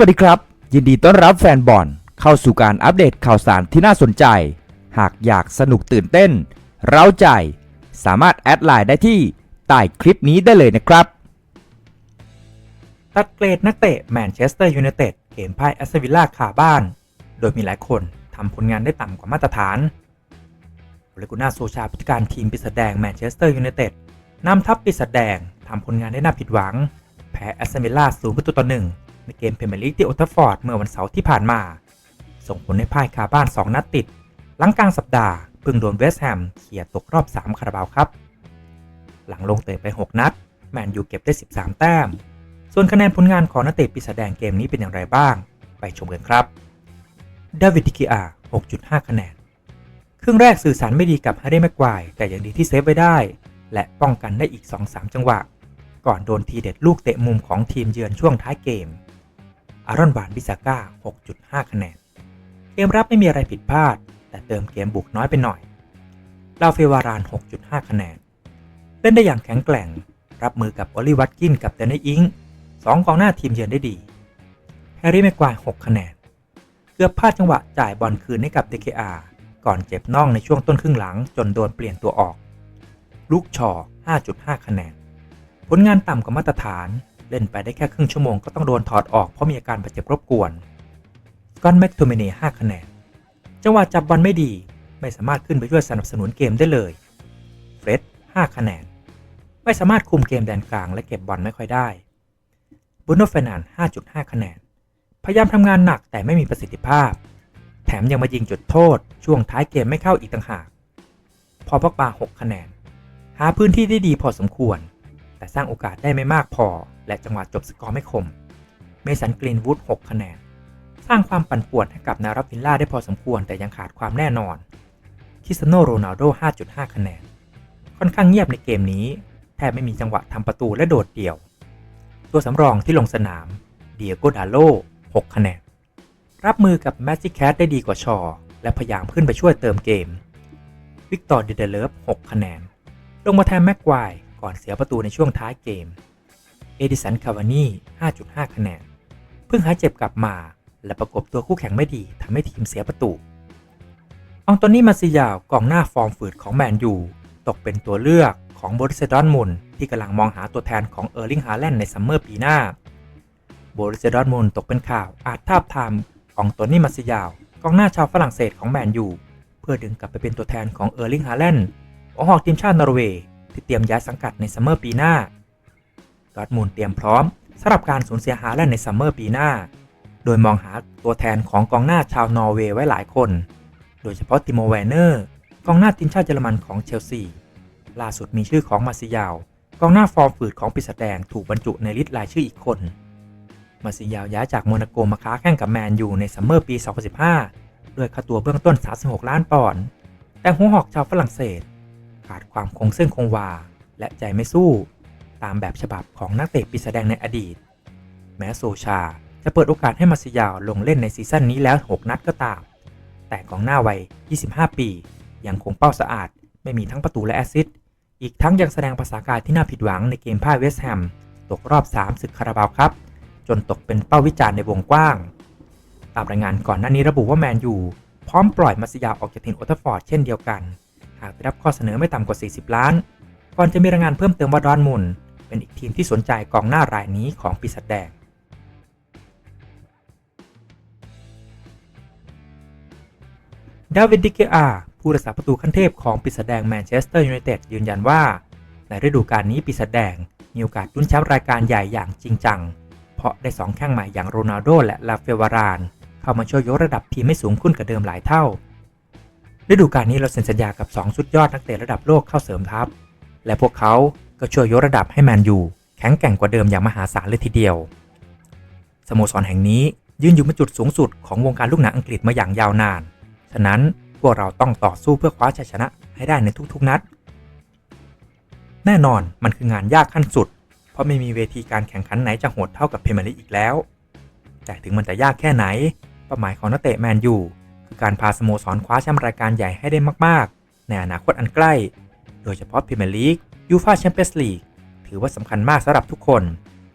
วัสดีครับ ยินดีต้อนรับแฟนบอลเข้าสู่การอัปเดตข่าวสารที่น่าสนใจ หากอยากสนุกตื่นเต้น เร้าใจ สามารถแอดไลน์ได้ที่ใต้คลิปนี้ได้เลยนะครับ ตัดเกรดนักเตะแมนเชสเตอร์ยูไนเต็ดเกมพ่ายแอสตันวิลล่าคาบ้าน โดยมีหลายคนทำผลงานได้ต่ำกว่ามาตรฐานโอเลกุน่าโซชาผู้จัดการทีมปีศาจแดงแมนเชสเตอร์ยูไนเต็ดนำทัพปีศาจแดงทำผลงานได้น่าผิดหวัง แพ้แอสตันวิลล่าศูนย์ประตูต่อหนึ่ง ในเกมเพรเมียร์ลีกที่โอทัฟฟอร์ดเมื่อวันเสาร์ที่ผ่านมา ส่งผลให้พ่ายคาบ้าน 2 นัดติด หลังกลางสัปดาห์เพิ่งโดนเวสต์แฮมเขี่ยตกรอบ 3 คาราบาวครับ หลังลงเตะไป 6 นัด แมนยูเก็บได้ 13 แต้ม ส่วนคะแนนผลงานของนักเตะปีศาจแดงเกมนี้เป็นอย่างไรบ้าง ไปชมกันครับดาวิดดิกิอา6.5 คะแนน ครึ่งแรกสื่อสารไม่ดีกับฮาร์เดย์แม็กควแต่ยังดีที่เซฟไว้ได้ และป้องกันได้อีก 2-3 จังหวะ ก่อนโดนทีเด็ดลูกเตะมุมของทีมเยือนช่วงท้ายเกม อารอนบานบิซาก้า 6.5 คะแนน เกมรับไม่มีอะไรผิดพลาด แต่เติมเกมบุกน้อยไปหน่อยลาเฟวาราน 6.5 คะแนน เล่นได้อย่างแข็งแกร่ง รับมือกับออลิวัตกินกับเดนนี่อิงสองกองหน้าทีมเยือนได้ดี แฮร์รี่แม็กควาย 6 คะแนน เกือบพลาดจังหวะจ่ายบอลคืนให้กับ DKR ก่อนเจ็บน่องในช่วงต้นครึ่งหลังจนโดนเปลี่ยนตัวออก ลูกชอ 5.5 คะแนน ผลงานต่ำกว่ามาตรฐาน เล่นไปได้แค่ครึ่งชั่วโมงก็ต้องโดนถอดออกเพราะมีอาการบาดเจ็บรบกวนสกอนแม็กโทเมเน่5คะแนน จังหวะจับบอลไม่ดี ไม่สามารถขึ้นไปช่วยสนับสนุนเกมได้เลยเฟร็ด5คะแนน ไม่สามารถคุมเกมแดนกลางและเก็บบอลไม่ค่อยได้บุนโนเฟนาน5.5 คะแนน พยายามทำงานหนักแต่ไม่มีประสิทธิภาพ แถมยังมายิงจุดโทษ ช่วงท้ายเกมไม่เข้าอีกต่างหาก พอพักบา6คะแนน หาพื้นที่ได้ดีพอสมควร แต่สร้างโอกาสได้ไม่มากพอ และจังหวะจบสกอร์ไม่คม เมสันกรีนวูด6คะแนน สร้างความปั่นป่วนให้กับนารับวิลล่าได้พอสมควรแต่ยังขาดความแน่นอนคิสโนโรนัลโด 5.5 คะแนน ค่อนข้างเงียบในเกมนี้ แทบไม่มีจังหวะทำประตูและโดดเดี่ยว ตัวสำรองที่ลงสนาม เดียโกดาโล 6 คะแนน รับมือกับแมจิแคทได้ดีกว่าชอ และพยายามขึ้นไปช่วยเติมเกม วิกตอร์เดเดเลฟ 6 คะแนน ลงมาแทนแม็กควาย ก่อนเสียประตูในช่วงท้ายเกม เอดิสัน คาวานี่ 5.5 คะแนน เพิ่งหายเจ็บกลับมา และประกบตัวคู่แข่งไม่ดีทำให้ทีมเสียประตู อองโตนี่มาซิยาวกองหน้าฟอร์มฝืดของแมนยู ตกเป็นตัวเลือกของบริสดอนมุนที่กำลังมองหาตัวแทนของเออร์ลิงฮาแลนด์ในซัมเมอร์ปีหน้าบริสดอนมุนตกเป็นข่าวอาจทาบทามอองโตนี่มาซิยาวกองหน้าชาวฝรั่งเศสของแมนยูเพื่อดึงกลับไปเป็นตัวแทนของเออร์ลิงฮาแลนด์ของหอกทีมชาตินอร์เวย์ ที่เตรียมย้ายสังกัดในซัมเมอร์ปีหน้าดอร์ทมุนเตรียมพร้อมสำหรับการสูญเสียฮาแลนด์ในซัมเมอร์ปีหน้า โดยมองหาตัวแทนของกองหน้าชาวนอร์เวย์ไว้หลายคน โดยเฉพาะติโมแวนเนอร์กองหน้าทีมชาติเยอรมันของเชลซี ล่าสุดมีชื่อของมาซิยาวกองหน้าฟอร์มฝืดของปีศาจแดงถูกบรรจุในลิสต์รายชื่ออีกคน มาซิยาวย้ายจากโมนาโกมาค้าแข่งกับแมนยูในซัมเมอร์ปี 2015 ด้วยค่าตัวเบื้องต้น 36 ล้านปอนด์ แต่หัวหอกชาวฝรั่งเศส ขาดความคงเส้นคงวา และใจไม่สู้ ตามแบบฉบับของนักเตะปีศาจแดงในอดีต แม้โซชาจะเปิดโอกาสให้มาซิยาวลงเล่นในซีซั่นนี้แล้ว 6 นัดก็ตาม แต่กองหน้าวัย 25 ปี ยังคงเป้าสะอาด ไม่มีทั้งประตูและแอสซิสต์อีกทั้งยังแสดงภาษากายที่น่าผิดหวังในเกมพ่ายเวสต์แฮมตกรอบ 3 ศึกคาราบาวครับ จนตกเป็นเป้าวิจารณ์ในวงกว้าง ตามรายงานก่อนหน้านี้ระบุว่าแมนยูพร้อมปล่อยมาซิยาออกจากทีมโอตฟอร์ดเช่นเดียวกัน หากได้รับข้อเสนอไม่ต่ำกว่า 40 ล้าน ก่อนจะมีรายงานเพิ่มเติมว่าดอนมุนเป็นอีกทีมที่สนใจกองหน้ารายนี้ของปีศาจแดงดาวิดดิเกอาผู้รักษาประตูขั้นเทพของปีศาจแดงแมนเชสเตอร์ยูไนเต็ดยืนยันว่า ในฤดูกาลนี้ปีศาจแดงมีโอกาสลุ้นแชมป์รายการใหญ่อย่างจริงจัง เพราะได้2แข้งใหม่อย่างโรนัลโดและลาเฟวาราน เข้ามาช่วยยกระดับทีมให้สูงขึ้นกว่าเดิมหลายเท่า ฤดูกาลนี้เราเซ็นสัญญากับ 2 สุดยอดนักเตะระดับโลกเข้าเสริมทัพ และพวกเขาก็ช่วยยกระดับให้แมนยูแข็งแกร่งกว่าเดิมอย่างมหาศาลเลยทีเดียว สโมสรแห่งนี้ยืนอยู่บนจุดสูงสุดของวงการลูกหนังอังกฤษมาอย่างยาวนาน ฉะนั้นพวกเราต้องต่อสู้เพื่อคว้าชัยชนะให้ได้ในทุกๆนัด แน่นอนมันคืองานยากขั้นสุด เพราะไม่มีเวทีการแข่งขันไหนจะโหดเท่ากับเพรเมียร์ลีกอีกแล้ว แต่ถึงมันจะยากแค่ไหนเป้าหมายของนักเตะแมนยู คือการพาสโมสรคว้าแชมป์รายการใหญ่ให้ได้มาก ๆ ในอนาคตอันใกล้ โดยเฉพาะพรีเมียร์ลีกยูฟาแชมเปี้ยนส์ลีกถือว่าสำคัญมากสำหรับทุกคน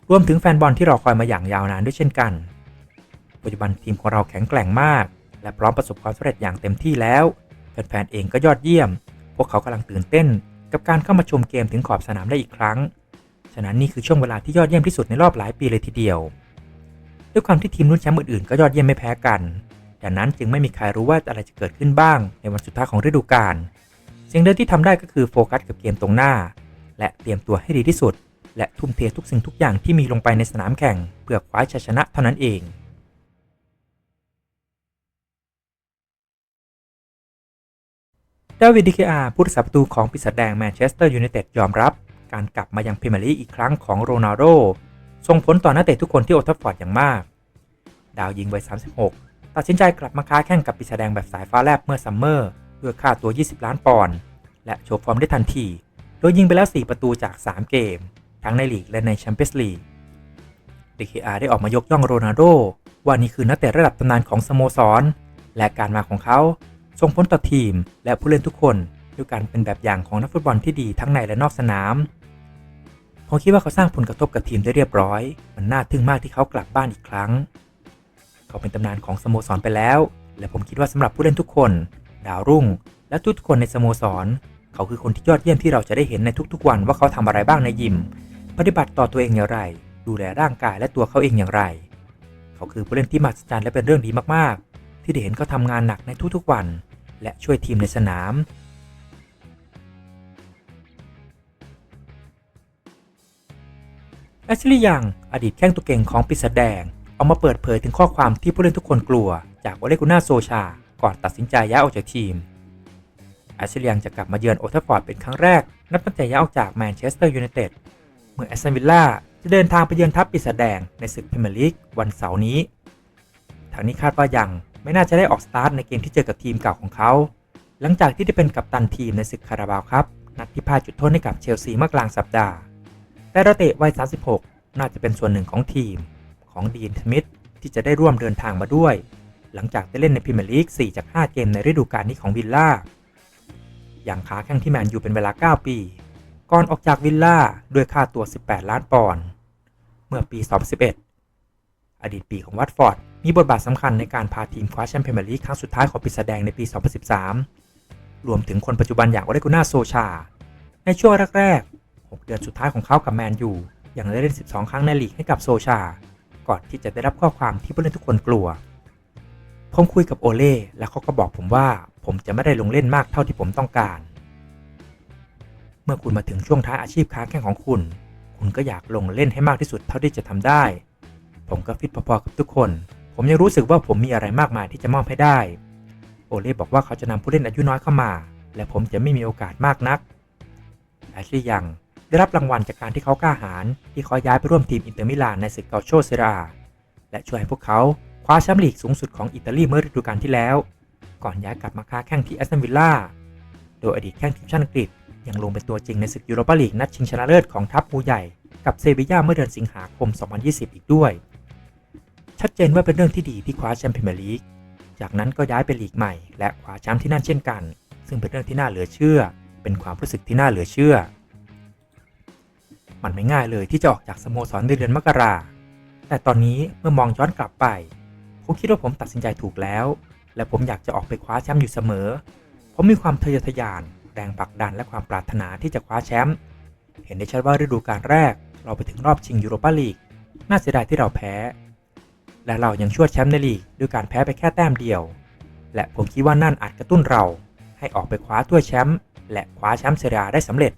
รวมถึงแฟนบอลที่รอคอยมาอย่างยาวนานด้วยเช่นกัน ปัจจุบันทีมของเราแข็งแกร่งมาก และพร้อมประสบความสำเร็จอย่างเต็มที่แล้วแฟนๆเองก็ยอดเยี่ยม พวกเขากำลังตื่นเต้น กับการเข้ามาชมเกมถึงขอบสนามได้อีกครั้ง ฉะนั้นนี่คือช่วงเวลาที่ยอดเยี่ยมที่สุดในรอบหลายปีเลยทีเดียว ด้วยความที่ทีมรุ่นแชมป์อื่นๆก็ยอดเยี่ยมไม่แพ้กัน ดังนั้นจึงไม่มีใครรู้ว่าอะไรจะเกิดขึ้นบ้างในวันสุดท้ายของฤดูกาลสิ่งเดียวที่ทำได้ก็คือโฟกัสกับเกมตรงหน้า และเตรียมตัวให้ดีที่สุด และทุ่มเททุกสิ่งทุกอย่างที่มีลงไปในสนามแข่งเพื่อคว้าชัยชนะเท่านั้นเองดาวิดดิเคอาผู้รักษาประตูของปีศาจแดงแมนเชสเตอร์ยูไนเต็ดยอมรับ การกลับมายังพรีเมียร์ลีกอีกครั้งของโรนัลโดส่งผลต่อนักเตะทุกคนที่โอทัฟฟอร์ดอย่างมาก ดาวยิงวัย36 ตัดสินใจกลับมาค้าแข่งกับปีศาจแดงแบบสายฟ้าแลบเมื่อซัมเมอร์ด้วยค่าตัว 20 ล้านปอนด์และโชว์ฟอร์มได้ทันที โดยยิงไปแล้ว 4 ประตูจาก 3 เกม ทั้งในลีกและในแชมเปี้ยนส์ลีก DKR ได้ออกมายกย่องโรนัลโดว่านี่คือนักเตะระดับตำนานของสโมสร และการมาของเขาส่งผลต่อทีมและผู้เล่นทุกคนด้วยการเป็นแบบอย่างของนักฟุตบอลที่ดีทั้งในและนอกสนามผมคิดว่าเขาสร้างผลกระทบกับทีมได้เรียบร้อย มันน่าทึ่งมากที่เขากลับบ้านอีกครั้ง เขาเป็นตำนานของสโมสรไปแล้ว และผมคิดว่าสำหรับผู้เล่นทุกคน ดาวรุ่ง และทุกคนในสโมสร เขาคือคนที่ยอดเยี่ยมที่เราจะได้เห็นในทุกๆวันว่าเขาทำอะไรบ้างในยิม ปฏิบัติต่อตัวเองอย่างไร ดูแลร่างกายและตัวเขาเองอย่างไร เขาคือผู้เล่นที่มหัศจรรย์และเป็นเรื่องดีมากๆ ที่ได้เห็นเขาทำงานหนักในทุกๆวัน และช่วยทีมในสนามแอชลีย์ยังอดีตแข้งตัวเก่งของปีศาจแดง ออกมาเปิดเผยถึงข้อความที่ผู้เล่นทุกคนกลัว จากโอเลกุน่าโซชา ก่อนตัดสินใจย้ายออกจากทีมแอชลียงจะกลับมาเยือนโอทัฟฟอร์ดเป็นครั้งแรก นับตั้งแต่ย้ายออกจากแมนเชสเตอร์ยูไนเต็ดเมื่อแอสตันวิลล่าจะเดินทางไปเยือนทัพปีศาจแดงในศึกพรีเมียร์ลีกวันเสาร์นี้ทางนี้คาดว่ายังไม่น่าจะได้ออกสตาร์ทในเกมที่เจอกับทีมเก่าของเขา หลังจากที่ได้เป็นกัปตันทีมในศึกคาราบาวครับ นัดที่พาจุดโทษให้กับเชลซีเมื่อกลางสัปดาห์ แต่นักเตะวัย 36 น่าจะเป็นส่วนหนึ่งของทีม ของดีนสมิธที่จะได้ร่วมเดินทางมาด้วย หลังจากได้เล่นในพรีเมียร์ลีก 4 จาก 5 เกมในฤดูกาลนี้ของวิลล่า อย่างค้าแข่งที่แมนยูเป็นเวลา 9 ปี ก่อนออกจากวิลล่าด้วยค่าตัว 18 ล้านปอนด์ เมื่อปี 2011 อดีตปีของวัตฟอร์ดมีบทบาทสำคัญในการพาทีมคว้าแชมป์พรีเมียร์ลีกครั้งสุดท้ายของปีศาจแดงในปี 2013 รวมถึงคนปัจจุบันอย่างโอเลกุน่าโซชา ในช่วงแรกๆ 6 เดือนสุดท้ายของเขากับแมนยูยังได้เล่น 12 ครั้งในลีกให้กับโซชา ก่อนที่จะได้รับข้อความที่ผู้เล่นทุกคนกลัว ผมคุยกับโอเล่และเขาก็บอกผมว่าผมจะไม่ได้ลงเล่นมากเท่าที่ผมต้องการ เมื่อคุณมาถึงช่วงท้ายอาชีพค้าแข่งของคุณ คุณก็อยากลงเล่นให้มากที่สุดเท่าที่จะทำได้ ผมก็ฟิตพอๆกับทุกคน ผมยังรู้สึกว่าผมมีอะไรมากมายที่จะมอบให้ได้ โอเล่บอกว่าเขาจะนำผู้เล่นอายุน้อยเข้ามา และผมจะไม่มีโอกาสมากนักแอชลีย์ยัง ได้รับรางวัลจากการที่เขากล้าหาญที่เขาย้ายไปร่วมทีมอินเตอร์มิลานในศึกเกาโชเซราและช่วยให้พวกเขาคว้าแชมป์ลีกสูงสุดของอิตาลีเมื่อฤดูกาลที่แล้ว ก่อนย้ายกลับมาค้าแข่งที่แอสตันวิลล่าโดยอดีตแข้งทีมชาติอังกฤษยังลงเป็นตัวจริงในศึกยูโรปาลีกนัดชิงชนะเลิศของทัพมูใหญ่กับเซบีย่าเมื่อเดือนสิงหาคม 2020 อีกด้วย ชัดเจนว่าเป็นเรื่องที่ดีที่คว้าแชมป์พรีเมียร์ลีกจากนั้นก็ย้ายไปลีกใหม่และคว้าแชมป์ที่นั่นเช่นกัน ซึ่งเป็นเรื่องที่น่าเหลือเชื่อ เป็นความรู้สึกที่น่าเหลือเชื่อ มันไม่ง่ายเลยที่จะออกจากสโมสรในเดือนมกราแต่ตอนนี้เมื่อมองย้อนกลับไป ผมคิดว่าผมตัดสินใจถูกแล้ว และผมอยากจะออกไปคว้าแชมป์อยู่เสมอ ผมมีความทะเยอทะยาน แรงผลักดันและความปรารถนาที่จะคว้าแชมป์เห็นได้ชัดว่าฤดูกาลแรก เราไปถึงรอบชิงยูโรปาลีกน่าเสียดายที่เราแพ้ และเรายังชวดแชมป์ในลีกด้วยการแพ้ไปแค่แต้มเดียว และผมคิดว่านั่นอาจกระตุ้นเรา ให้ออกไปคว้าถ้วยแชมป์และคว้าแชมป์เซเรียได้สำเร็จ